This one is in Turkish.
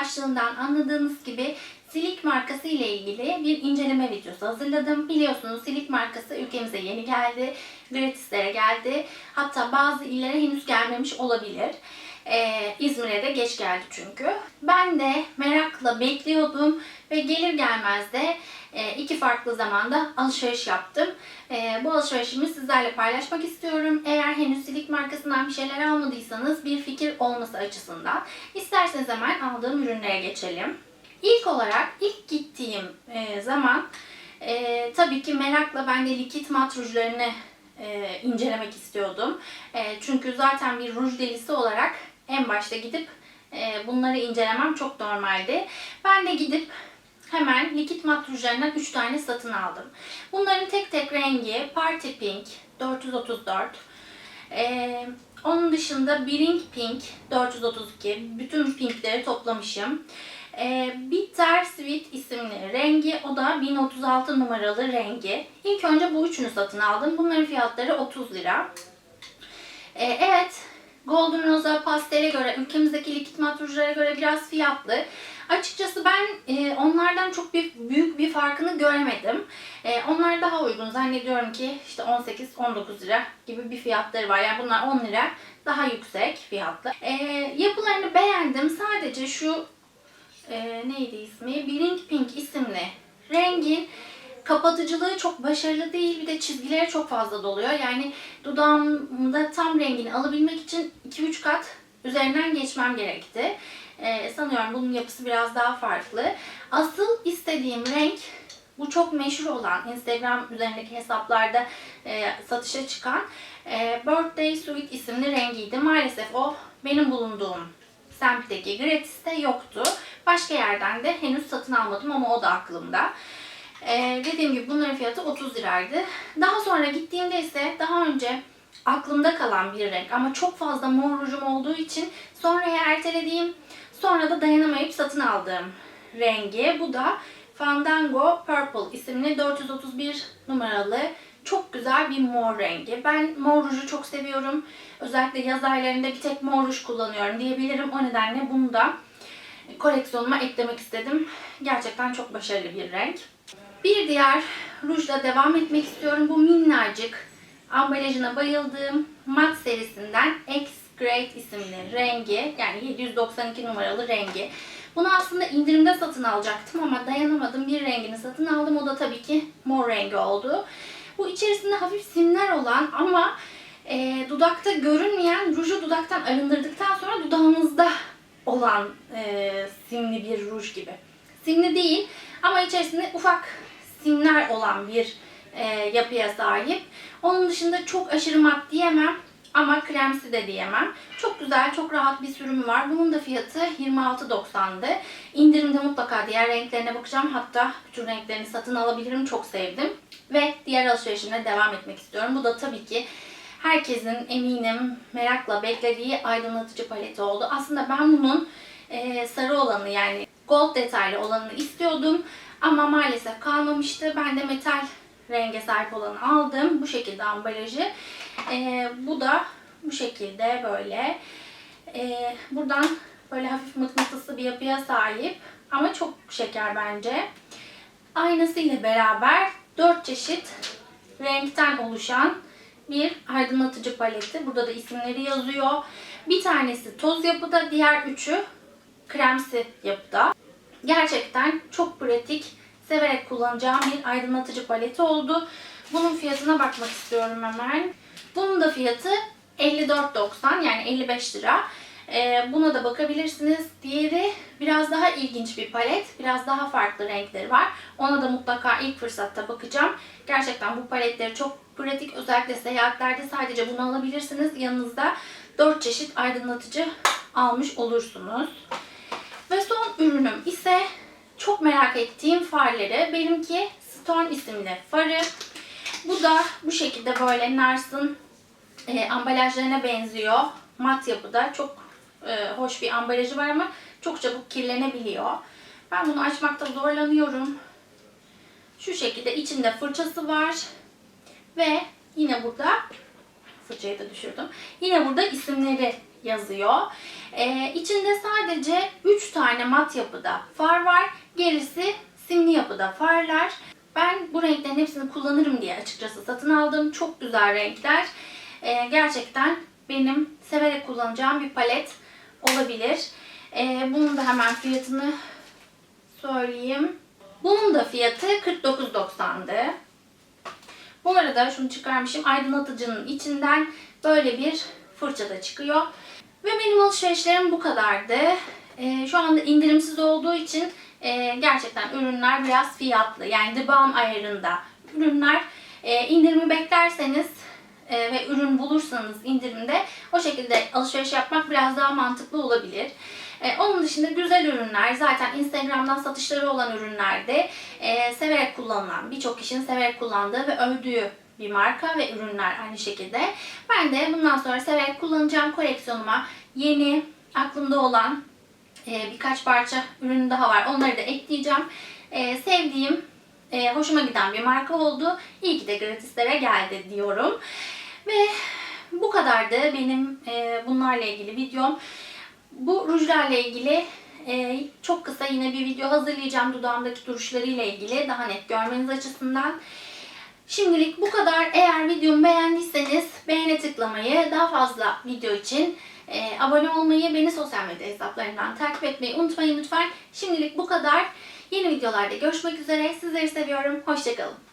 başlığından anladığınız gibi Silik markası ile ilgili bir inceleme videosu hazırladım. Biliyorsunuz Silik markası ülkemize yeni geldi. Gratislere geldi. Hatta bazı illere henüz gelmemiş olabilir. Ee, İzmir'e de geç geldi çünkü. Ben de merakla bekliyordum ve gelir gelmez de e, iki farklı zamanda alışveriş yaptım. E, bu alışverişimi sizlerle paylaşmak istiyorum. Eğer henüz Silik markasından bir şeyler almadıysanız bir fikir olması açısından. İsterseniz hemen aldığım ürünlere geçelim. İlk olarak ilk gittiğim e, zaman e, tabii ki merakla ben de likit mat rujlarını e, incelemek istiyordum. E, çünkü zaten bir ruj delisi olarak en başta gidip e, bunları incelemem çok normaldi. Ben de gidip hemen likit mat rujlarından 3 tane satın aldım. Bunların tek tek rengi Party Pink 434. Ee, onun dışında Bring Pink 432. Bütün pinkleri toplamışım. Ee, Bitter Sweet isimli rengi. O da 1036 numaralı rengi. İlk önce bu üçünü satın aldım. Bunların fiyatları 30 lira. Ee, evet, Golden Rosa pastele göre, ülkemizdeki likit mat göre biraz fiyatlı. Açıkçası ben e, onlardan çok bir, büyük bir farkını göremedim. E, onlar daha uygun. Zannediyorum ki işte 18-19 lira gibi bir fiyatları var. Yani bunlar 10 lira daha yüksek fiyatlı. E, yapılarını beğendim. Sadece şu e, neydi ismi? Bring Pink isimli rengi kapatıcılığı çok başarılı değil. Bir de çizgileri çok fazla doluyor. Yani dudağımda tam rengini alabilmek için 2-3 kat üzerinden geçmem gerekti. Ee, sanıyorum bunun yapısı biraz daha farklı. Asıl istediğim renk bu çok meşhur olan Instagram üzerindeki hesaplarda e, satışa çıkan e, Birthday Sweet isimli rengiydi. Maalesef o benim bulunduğum semtteki gratis'te yoktu. Başka yerden de henüz satın almadım ama o da aklımda. Ee, dediğim gibi bunların fiyatı 30 liraydı. Daha sonra gittiğimde ise daha önce aklımda kalan bir renk ama çok fazla mor rujum olduğu için sonraya ertelediğim sonra da dayanamayıp satın aldığım rengi. Bu da Fandango Purple isimli 431 numaralı çok güzel bir mor rengi. Ben mor ruju çok seviyorum. Özellikle yaz aylarında bir tek mor ruj kullanıyorum diyebilirim. O nedenle bunu da koleksiyonuma eklemek istedim. Gerçekten çok başarılı bir renk. Bir diğer rujla devam etmek istiyorum. Bu minnacık ambalajına bayıldığım mat serisinden X Great isimli rengi yani 792 numaralı rengi. Bunu aslında indirimde satın alacaktım ama dayanamadım. Bir rengini satın aldım. O da tabii ki mor rengi oldu. Bu içerisinde hafif simler olan ama e, dudakta görünmeyen ruju dudaktan arındırdıktan sonra dudağınızda olan e, simli bir ruj gibi. Simli değil ama içerisinde ufak simler olan bir e, yapıya sahip. Onun dışında çok aşırı mat diyemem ama kremsi de diyemem. Çok güzel, çok rahat bir sürümü var. Bunun da fiyatı 26.90'dı. İndirimde mutlaka diğer renklerine bakacağım. Hatta bütün renklerini satın alabilirim. Çok sevdim. Ve diğer alışverişime devam etmek istiyorum. Bu da tabii ki herkesin eminim merakla beklediği aydınlatıcı paleti oldu. Aslında ben bunun e, sarı olanı yani gold detaylı olanını istiyordum. Ama maalesef kalmamıştı. Ben de metal renge sahip olanı aldım. Bu şekilde ambalajı. Ee, bu da bu şekilde böyle. Ee, buradan böyle hafif mıknatıslı bir yapıya sahip. Ama çok şeker bence. Aynası ile beraber 4 çeşit renkten oluşan bir aydınlatıcı paleti. Burada da isimleri yazıyor. Bir tanesi toz yapıda, diğer üçü kremsi yapıda. Gerçekten çok pratik, severek kullanacağım bir aydınlatıcı paleti oldu. Bunun fiyatına bakmak istiyorum hemen. Bunun da fiyatı 54.90 yani 55 lira. Ee, buna da bakabilirsiniz. Diğeri biraz daha ilginç bir palet. Biraz daha farklı renkleri var. Ona da mutlaka ilk fırsatta bakacağım. Gerçekten bu paletleri çok pratik. Özellikle seyahatlerde sadece bunu alabilirsiniz. Yanınızda 4 çeşit aydınlatıcı almış olursunuz. Ürünüm ise çok merak ettiğim farları. Benimki Stone isimli farı. Bu da bu şekilde böyle Nars'ın e, ambalajlarına benziyor. Mat yapıda. Çok e, hoş bir ambalajı var ama çok çabuk kirlenebiliyor. Ben bunu açmakta zorlanıyorum. Şu şekilde içinde fırçası var. Ve yine burada fırçayı da düşürdüm. Yine burada isimleri yazıyor. Ee, içinde sadece 3 tane mat yapıda far var. Gerisi simli yapıda farlar. Ben bu renklerin hepsini kullanırım diye açıkçası satın aldım. Çok güzel renkler. Ee, gerçekten benim severek kullanacağım bir palet olabilir. Ee, bunun da hemen fiyatını söyleyeyim. Bunun da fiyatı 49.90'dı. Arada şunu çıkarmışım. Aydınlatıcının içinden böyle bir fırça da çıkıyor. Ve benim alışverişlerim bu kadardı. Ee, şu anda indirimsiz olduğu için e, gerçekten ürünler biraz fiyatlı. Yani The Balm ayarında ürünler. E, indirimi beklerseniz e, ve ürün bulursanız indirimde o şekilde alışveriş yapmak biraz daha mantıklı olabilir. E, onun dışında güzel ürünler, zaten Instagram'dan satışları olan ürünlerde e, severek kullanılan, birçok kişinin severek kullandığı ve övdüğü bir marka ve ürünler aynı şekilde. Ben de bundan sonra severek kullanacağım koleksiyonuma yeni aklımda olan e, birkaç parça ürün daha var. Onları da ekleyeceğim. E, sevdiğim, e, hoşuma giden bir marka oldu. İyi ki de gratislere geldi diyorum. Ve bu kadardı benim e, bunlarla ilgili videom. Bu rujlarla ilgili e, çok kısa yine bir video hazırlayacağım dudağımdaki duruşlarıyla ilgili daha net görmeniz açısından. Şimdilik bu kadar. Eğer videomu beğendiyseniz beğene tıklamayı, daha fazla video için e, abone olmayı, beni sosyal medya hesaplarından takip etmeyi unutmayın lütfen. Şimdilik bu kadar. Yeni videolarda görüşmek üzere. Sizleri seviyorum. Hoşçakalın.